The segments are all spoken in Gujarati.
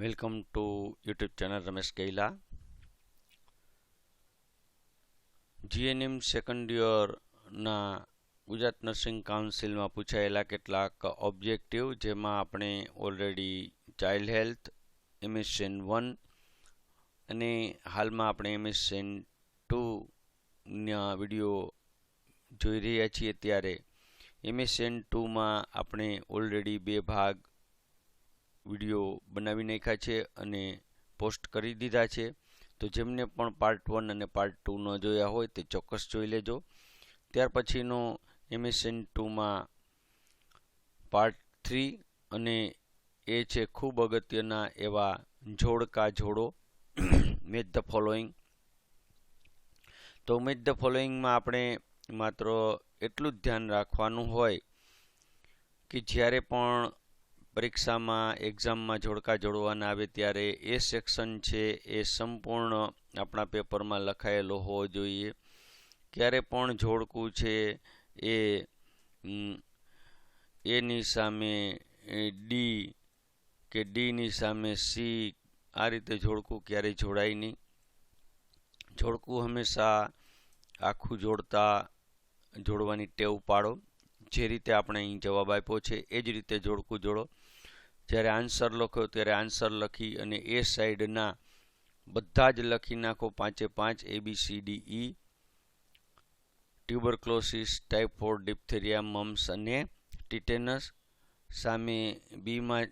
Welcome to YouTube channel Ramesh Gaila GNM second યરના Gujarat nursing કાઉન્સિલમાં પૂછાયેલા કેટલાક ઓબ્જેક્ટિવ જેમાં આપણે already child health MSN one અને હાલમાં આપણે એમએસએન ટુના વીડિયો જોઈ રહ્યા છીએ ત્યારે. એમએસએન ટુમાં આપણે ઓલરેડી બે ભાગ વીડિયો બનાવી નાખ્યા છે અને પોસ્ટ કરી દીધા છે. તો જેમને પણ પાર્ટ વન અને પાર્ટ ટુ ન જોયા હોય તે ચોક્કસ જોઈ લેજો. ત્યાર પછીનો એમએસએન ટુમાં પાર્ટ થ્રી અને એ છે ખૂબ અગત્યના એવા જોડકા જોડો મેથ ધ ફોલોઈંગ તો મેથ ધ ફોલોઈંગમાં આપણે માત્ર એટલું જ ધ્યાન રાખવાનું હોય કે જ્યારે પણ પરીક્ષામાં એક્ઝામમાં જોડકા જોડવાના આવે ત્યારે એ સેક્શન છે એ સંપૂર્ણ આપણા પેપરમાં લખાયેલો હોવો જોઈએ. ક્યારે પણ જોડકું છે એ એની સામે ડી કે ડીની સામે સી આ રીતે જોડકું ક્યારેય જોડાય નહીં. જોડકું હંમેશા આખું જોડતા, જોડવાની ટેવ પાડો. જે રીતે આપણે અહીં જવાબ આપ્યો છે, એ જ રીતે જોડકું જોડો. જ્યારે આન્સર લખો ત્યારે આન્સર લખી અને એ સાઈડના બધા જ લખી નાખો પાંચે પાંચ, A, B, C, D, E. Tuberculosis typhoid diphtheria, mumps અને ટીટેનસ. સામે બીમાં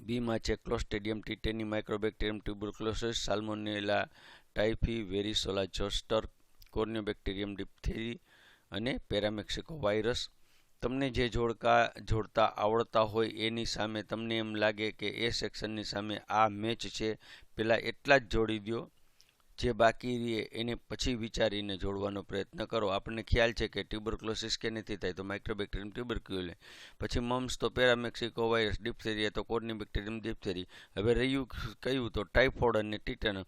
બીમાં છે clostridium tetani mycobacterium tuberculosis, salmonella typhi varicella zoster, corynebacterium diphtheriae અને પેરામેક્સિકો વાયરસ તમને જે જોડકા, જોડતા આવડતા હોય એની સામે તમને એમ લાગે કે એ સેક્શનની સામે આ મેચ છે પહેલાં એટલા જ જોડી દો જે બાકી રહે એને પછી વિચારીને જોડવાનો પ્રયત્ન કરો. આપણને ખ્યાલ છે કે ટ્યુબરક્લોસિસ કે નથી થાય તો માઇક્રોબેક્ટેરિયમ ટ્યુબરક્યુલે. પછી મમ્સ તો પેરામેક્સિકો વાયરસ, ડિપ્થેરિયા તો કોર્ની બેક્ટેરિયમ ડિપ્થેરી હવે રહ્યું કયું તો ટાઇફોઇડ અને ટીટન.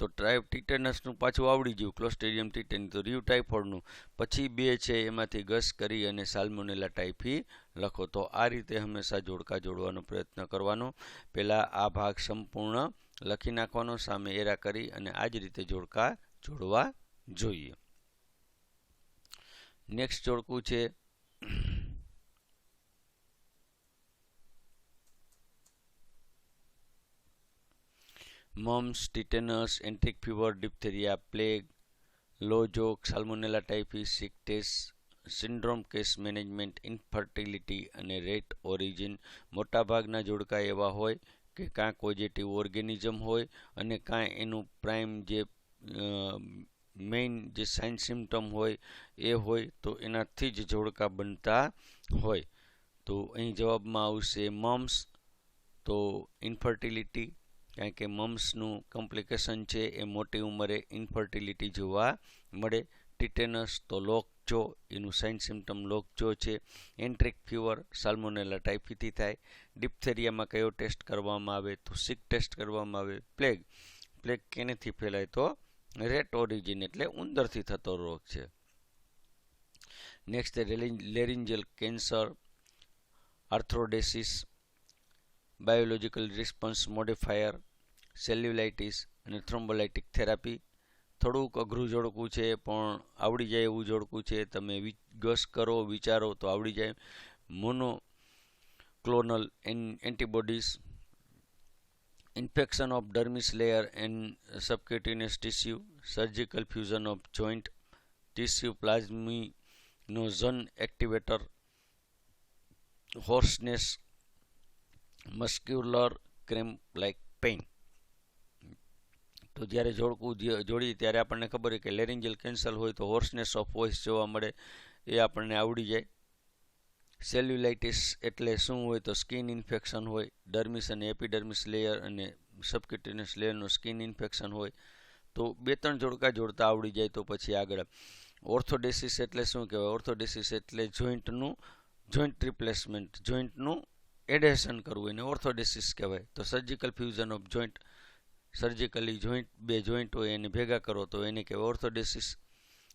તો ટ્રાઇપ ટીટેનસનું પાછું આવડી ગયું ક્લોસ્ટેરિયમ ટીટેન તો રિવ ટાઇફોઇડનું પછી બે છે, એમાંથી ઘસ કરી અને સાલ્મોનેલા ટાઇફી લખો. તો આ રીતે હંમેશા જોડકા જોડવાનો પ્રયત્ન કરવાનો. પહેલાં આ ભાગ સંપૂર્ણ લખી નાખવાનો, સામે એરા કરી અને આ જ રીતે જોડકા જોડવા જોઈએ. નેક્સ્ટ જોડકું છે. Mumps tetanus enteric fever diphtheria plague લો joke salmonella typhi test syndrome case management infertility અને રેટ ઓરિજિન મોટાભાગના જોડકા એવા હોય કે કાં પોઝિટિવ ઓર્ગેનિઝમ હોય અને કાં એનું પ્રાઇમ જે મેઇન જે સાઇન સિમ્ટમ હોય એ હોય તો એનાથી જ જોડકા બનતા હોય. તો અહીં જવાબમાં આવશે મમ્સ તો ઇન્ફર્ટિલિટી કારણ કે મમ્સનું કોમ્પ્લિકેશન છે એ મોટી ઉંમરે ઇન્ફર્ટિલિટી જોવા મળે. ટીટેનસ તો લોકજો એનું સાઇન સિમ્ટમ લોકજો છે. એન્ટ્રિક ફીવર સાલ્મોનેલા ટાઇફીથી થાય. ડિપ્થેરિયામાં કયો ટેસ્ટ કરવામાં આવે તો સિક ટેસ્ટ કરવામાં આવે. પ્લેગ પ્લેગ કેનેથી ફેલાય તો? રેટ ઓરિજિન એટલે ઉંદરથી થતો રોગ છે. Next laryngeal cancer arthrodesis biological response modifier cellulitis અને થ્રોમ્બોલાઇટિક થેરાપી થોડુંક અઘરું જોડકું છે, પણ આવડી જાય એવું જોડકું છે. તમે ગસ કરો, વિચારો તો આવડી જાય. Monoclonal antibodies infection of dermis layer and subcutaneous tissue surgical fusion of joint tissue plasminogen activator hoarseness muscular cramp like pain. તો જ્યારે જોડકું જોડીએ ત્યારે આપણને ખબર હોય કે લેરિંજલ કેન્સર હોય તો હોર્સનેસ ઓફ વોઇસ જોવા મળે એ આપણને આવડી જાય. સેલ્યુલાઇટિસ એટલે શું હોય તો સ્કિન ઇન્ફેક્શન હોય, ડર્મિસ અને એપિડર્મિસ લેયર અને સબક્યુટેનિયસ લેયરનું સ્કિન ઇન્ફેક્શન હોય તો બે ત્રણ જોડકા જોડતા આવડી જાય તો પછી આગળ. ઓર્થોડેસિસ એટલે શું કહેવાય? ઓર્થોડેસિસ એટલે જોઈન્ટનું, જોઈન્ટ રિપ્લેસમેન્ટ, જોઈન્ટનું એડેશન કરવું એને ઓર્થોડેસિસ કહેવાય. તો surgical fusion of joint surgically joint બે જોઈન્ટ હોય એને ભેગા કરો તો એને કહેવાય ઓર્થોડેસિસ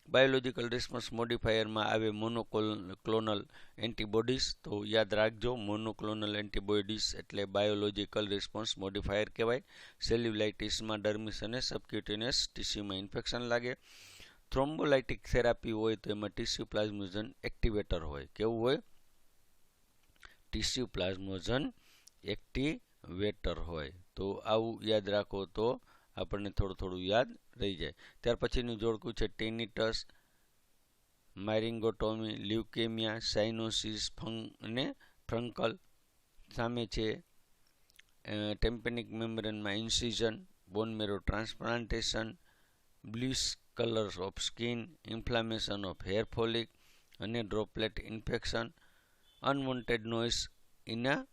બાયોલોજીકલ રિસ્પોન્સ મોડિફાયરમાં આવે મોનોક્લોનલ એન્ટીબોડીઝ તો યાદ રાખજો મોનોક્લોનલ એન્ટીબોડીઝ એટલે બાયોલોજીકલ રિસ્પોન્સ મોડિફાયર કહેવાય. સેલ્યુલાઇટિસમાં ડર્મિસ અને સબક્યુટેનિયસ ટીસ્યુમાં ઇન્ફેક્શન લાગે. થ્રોમ્બોલાઇટિક થેરાપી હોય તો એમાં ટીસ્યુ પ્લાઝ્મોઝન એક્ટિવેટર હોય. કેવું હોય? ટિશ્યુ પ્લાઝ્મોઝન એક્ટિવેટર હોય. તો આવું યાદ રાખો તો આપણને થોડું થોડું યાદ રહી જાય. ત્યાર પછીનું જોડકું છે ટેનિટસ માયરિંગોટોમી લ્યુકેમિયા સાઇનોસિસ ફંગ અને ફ્રંકલ. સામે છે tympanic મેમ્બ્રેનમાં incision, bone marrow transplantation, bluish colours of skin, inflammation of hair follicle અને droplet infection. Unwanted noise in a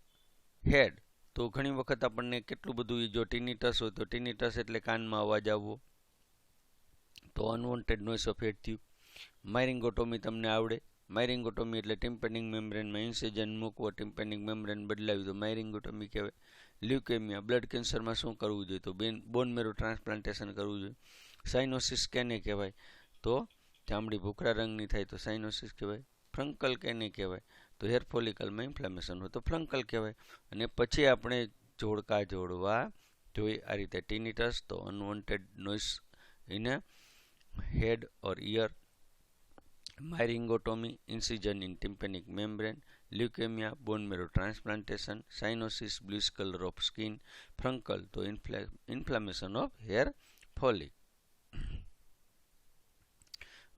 head તો ઘણી વખત આપણને કેટલું બધું જો ટીનિટસ હોય તો ટીનિટસ એટલે કાનમાં અવાજ આવવો. તો અનવોન્ટેડ નોઇસ ઓફ હેડ થયું. માયરિંગોટોમી તમને આવડે. માયરિંગોટોમી એટલે ટિમ્પેનિંગ મેમ્બ્રેનમાં ઇન્સેજન મૂકવો ટિમ્પેનિંગ મેમ્બ્રેન બદલાવી તો માયરિંગોટોમી કહેવાય. લ્યુકેમિયા બ્લડ કેન્સરમાં શું કરવું જોઈએ? તો બેન બોન મેરો ટ્રાન્સપ્લાન્ટેશન કરવું જોઈએ. સાઇનોસિસ કેને કહેવાય? તો ચામડી ભૂખરા રંગની થાય તો સાઇનોસિસ કહેવાય. ફ્રંકલ કેને કહેવાય? તો હેર ફોલિકલમાં ઇન્ફ્લામેશન હોય તો ફ્રંકલ કહેવાય અને પછી આપણે જોડકા જોડવા જોઈએ આ રીતે ટીનિટસ તો unwanted noise in head or ear, myringotomy, incision in tympanic membrane, leukemia, bone marrow transplantation, cyanosis, bluish color of skin, fruncle, તો inflammation of hair follicle.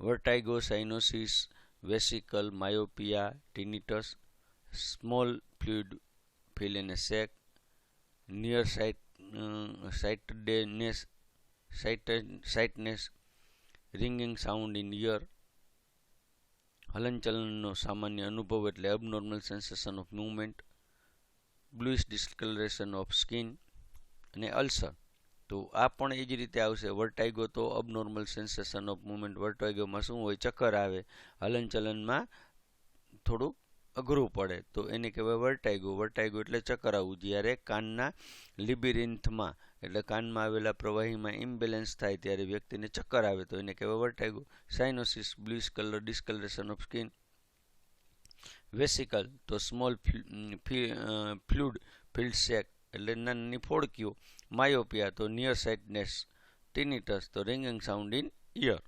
vertigo, cyanosis, small fluid feel in a sac, near sight, uh, sightedness, sighted, sightness, ringing sound in ear હલનચલનનો સામાન્ય અનુભવ એટલે abnormal sensation of movement bluish discolouration of skin અને અલ્સર તો આ પણ એ જ રીતે આવશે. વર્ટાઇગો તો અબનોર્મલ સેન્સેશન ઓફ મુવમેન્ટ વર્ટાઇગોમાં શું હોય? ચક્કર આવે. હલનચલનમાં થોડુંક અઘરું પડે. તો એને કહેવાય વર્ટાઇગો વર્ટાઇગો એટલે ચક્કર આવવું. જ્યારે કાનના લિબિરિન્થમાં એટલે કાનમાં આવેલા પ્રવાહીમાં ઇમ્બેલેન્સ થાય ત્યારે વ્યક્તિને ચક્કર આવે તો એને કહેવાય vertigo cyanosis bluish colour, discolouration of skin. Vesicle, તો સ્મોલ ફ્લુડ ફિલ્ડ શેક એટલે નાની ફોડકીઓ માયોપિયા તો નિયર સાઇટનેસ ટિનિટસ તો ringing sound in ear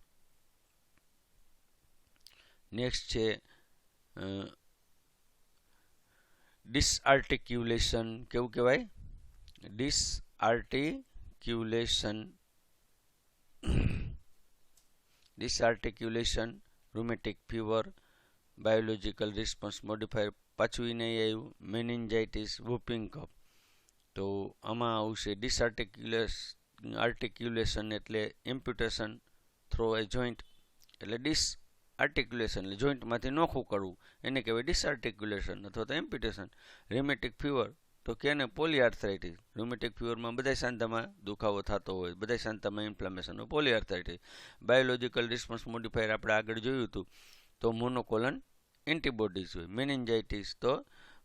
next છે ડિસઆર્ટિક્યુલેશન કેવું કહેવાય? Disarticulation disarticulation rheumatic fever biological response modifier પાછું એ નહીં આવ્યું મેનિન્જાઇટિસ વૂપિંગ કપ તો આમાં આવશે ડિસઆર્ટિક્યુલેસ આર્ટિક્યુલેશન એટલે ઇમ્પ્યુટેશન થ્રો એ જોઈન્ટ એટલે ડિસ આર્ટિક્યુલેશન એટલે જોઈન્ટમાંથી નોખું કરવું. એને કહેવાય ડિસઆર્ટિક્યુલેશન અથવા તો ઇમ્પ્યુટેશન રેમેટિક ફીવર તો કે ને પોલીઆર્થરાઇટિસ રૂમેટિક ફીવરમાં બધા શાંતામાં દુખાવો થતો હોય. બધા શાંતામાં ઇન્ફ્લામેશન હોય. પોલીઆર્થરાઇટિસ બાયોલોજીકલ રિસ્પોન્સ મોડિફાયર આપણે આગળ જોયું હતું. તો મોનોકોલન એન્ટીબોડીઝ હોય. મેનિન્જાઇટીસ તો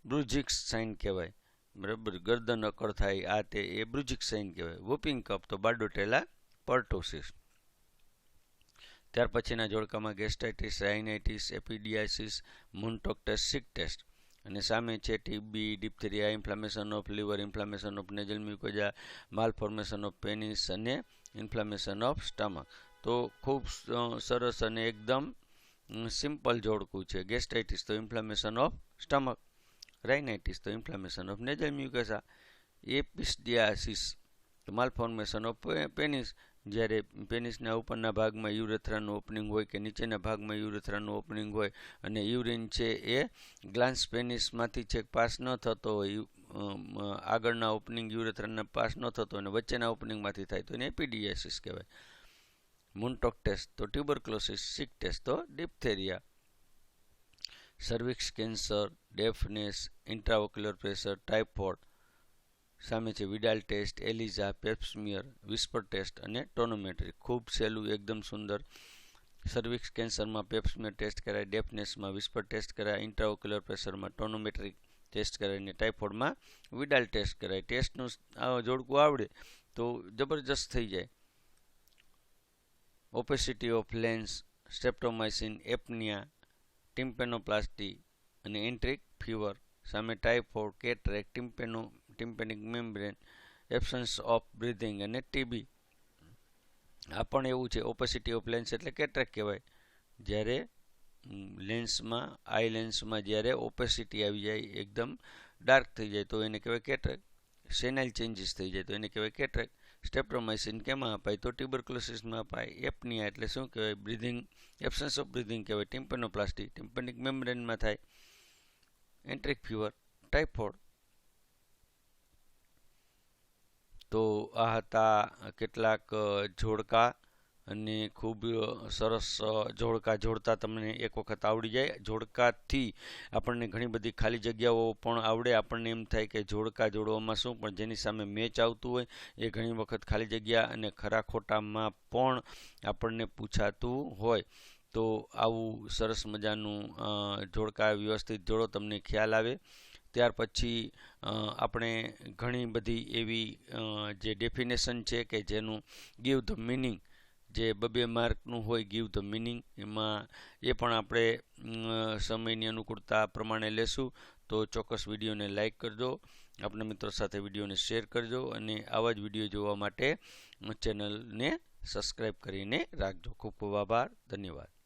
બ્રુજિક્સ સાઇન કહેવાય. બરાબર, ગરદન અકળ થાય, આ તે એ બ્રુજિક સાઇન કહેવાય. વોપિંગ કપ તો બાર્ડોટેલા પર્ટોસિસ. ત્યાર પછીના જોડકામાં gastritis rhinitis epispadias mantoux test schick test. અને સામે છે TB, diphtheria, inflammation of liver, inflammation of nasal mucosa malformation of penis અને ઇન્ફ્લામેશન ઓફ સ્ટમક. તો ખૂબ સરસ અને એકદમ સિમ્પલ જોડકું છે. ગેસ્ટાઇટિસ તો ઇન્ફ્લામેશન ઓફ સ્ટમક. રાઇનાઇટિસ તો inflammation of nasal mucosa epispadias malformation of penis જ્યારે પેનિસના ઉપરના ભાગમાં યુરેથ્રાનું ઓપનિંગ હોય કે નીચેના ભાગમાં યુરેથ્રાનું ઓપનિંગ હોય અને યુરિન છે એ ગ્લાન્સ પેનિસમાંથી છેક પાસ ન થતો હોય આગળના ઓપનિંગ યુરેથ્રાના પાસ ન થતો અને વચ્ચેના ઓપનિંગમાંથી થાય તો એને એપિડિયાસિસ કહેવાય. મુન્ટોક ટેસ્ટ તો ટ્યુબરક્લોસિસ સિક ટેસ્ટ તો diphtheria cervix cancer deafness intraocular pressure typhoid સામે છે. Widal test ELISA pap smear whisper test અને ટોનોમેટ્રી ખૂબ સહેલું, એકદમ સુંદર. સર્વિક્સ કેન્સરમાં પેપ્સમિયર ટેસ્ટ કરાય ડેફનેસમાં વિસ્પર ટેસ્ટ કરાય ઇન્ટ્રાઓક્યુલર પ્રેશરમાં ટોનોમેટ્રિક ટેસ્ટ કરાય અને ટાઇફોઇડમાં વિડાલ ટેસ્ટ કરાય. ટેસ્ટનું જોડકું આવડે તો જબરજસ્ત થઈ જાય. Opacity of lens streptomycin apnoea tympanoplasty અને એન્ટ્રિક ફીવર સામે typhoid cataract, tympano, tympanic membrane absence of breathing અને ટીબી આ પણ એવું છે ઓપેસિટી ઓફ લેન્સ એટલે કેટરેક કહેવાય. જ્યારે લેન્સમાં આઈ લેન્સમાં જ્યારે ઓપેસિટી આવી જાય, એકદમ ડાર્ક થઈ જાય, તો એને કહેવાય કેટરેક. સેનાઇલ ચેન્જીસ થઈ જાય, તો એને કહેવાય કેટરેક. સ્ટેપ્રોમાઇસિન કેમાં અપાય? તો ટ્યુબરક્લોસિસમાં અપાય. એપનિયા એટલે શું કહેવાય? બ્રિધિંગ એબસન્સ ઓફ બ્રિધિંગ કહેવાય. ટિમ્પનોપ્લાસ્ટી ટિમ્પનિક મેમ્બ્રેનમાં થાય. એન્ટ્રિક ફીવર ટાઇફોઇડ તો આ હતા કેટલાક જોડકા અને ખૂબ સરસ જોડકા જોડતા તમને એક વખત આવડી જાય. જોડકાથી આપણને ઘણી બધી ખાલી જગ્યાઓ પણ આવડે. આપણને એમ થાય કે જોડકા જોડવામાં શું, પણ જેની સામે મેચ આવતું હોય એ ઘણી વખત ખાલી જગ્યા અને ખરા ખોટામાં પણ આપણને પૂછાતું હોય. તો આવું સરસ મજાનું જોડકા વ્યવસ્થિત જોડો તમને ખ્યાલ આવે. ત્યાર પછી આપણે ઘણી બધી એવી જે ડેફિનેશન છે કે જેનું ગીવ ધ મિનિંગ જે બબે માર્કનું હોય ગીવ ધ મિનિંગ, એમાં એ પણ આપણે સમયની અનુકૂળતા પ્રમાણે લેશું. તો ચોક્કસ વિડીયોને લાઇક કરજો આપણા મિત્રો સાથે વિડીયોને શેર કરજો અને આવા જ વીડિયો જોવા માટે ચેનલને સબસ્ક્રાઈબ કરીને રાખજો. ખૂબ ખૂબ આભાર, ધન્યવાદ.